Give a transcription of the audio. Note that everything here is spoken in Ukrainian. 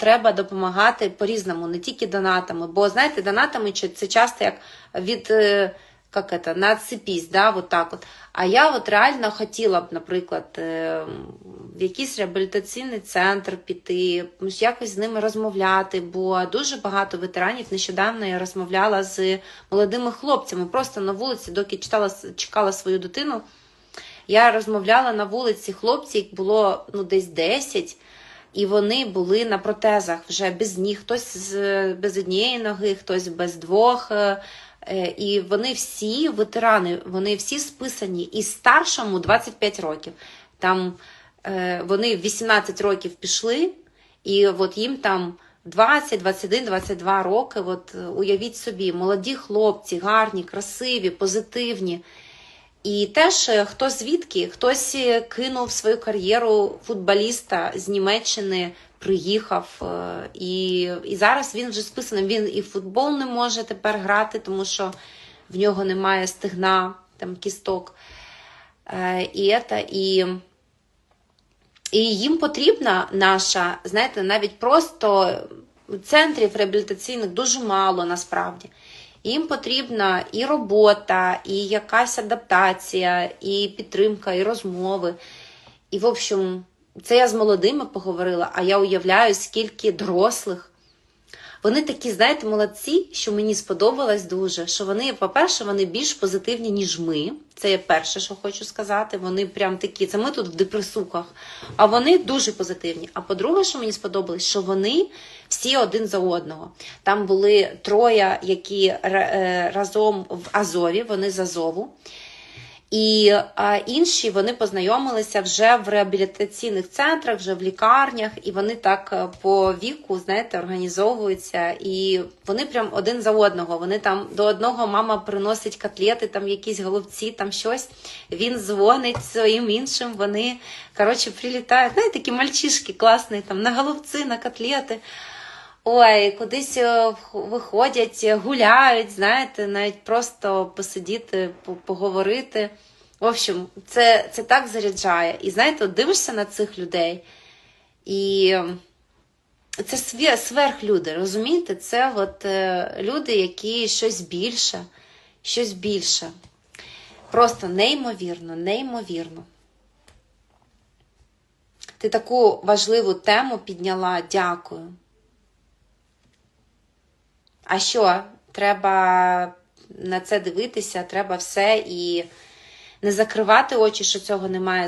треба допомагати по-різному, не тільки донатами. Бо знаєте, донатами це часто як від е, як это, на цепісь, да, вот так от. А я от реально хотіла б, наприклад, е, в якийсь реабілітаційний центр піти, якось з ними розмовляти, бо дуже багато ветеранів нещодавно я розмовляла з молодими хлопцями, просто на вулиці, доки читала, чекала свою дитину. Я розмовляла на вулиці хлопці, їх було ну, десь 10, і вони були на протезах вже без ніг, хтось з, без однієї ноги, хтось без двох. е, е, І вони всі ветерани, вони всі списані. І старшому 25 років. Там е, вони в 18 років пішли, і от їм там 20, 21, 22 роки. От уявіть собі, молоді хлопці, гарні, красиві, позитивні. І теж е, хто звідки, хтось е, кинув свою кар'єру футболіста з Німеччини, приїхав, е, і, і зараз він вже списаний. Він і в футбол не може тепер грати, тому що в нього немає стегна, там кісток. І, это, і, і їм потрібна наша, знаєте, навіть просто центрів реабілітаційних дуже мало насправді. Їм потрібна і робота, і якась адаптація, і підтримка, і розмови. І, в общем, це я з молодими поговорила, а я уявляю, скільки дорослих. Вони такі, знаєте, молодці, що мені сподобалось дуже. Що вони, по-перше, вони більш позитивні, ніж ми. Це є перше, що хочу сказати. Вони прям такі. Це ми тут в депресуках, а вони дуже позитивні. А по-друге, що мені сподобалось, що вони всі один за одного. Там були троє, які е, разом в Азові, вони з Азову. І інші вони познайомилися вже в реабілітаційних центрах, вже в лікарнях, і вони так е, по віку, знаєте, організовуються. І вони прям один за одного. Вони там до одного мама приносить котлети, там якісь голубці, там щось. Він дзвонить своїм іншим. Вони коротше прилітають. Знаєте, такі мальчишки класні, там на голубці, на котлети. Ой, кудись е, виходять, е, гуляють, знаєте, навіть просто посидіти, поговорити. В общем, це, це так заряджає. І знаєте, дивишся на цих людей, і це сверхлюди, розумієте? Це от е, люди, які щось більше, щось більше. Просто неймовірно, неймовірно. Ти таку важливу тему підняла. Дякую. А що? Треба на це дивитися, треба все і не закривати очі, що цього немає.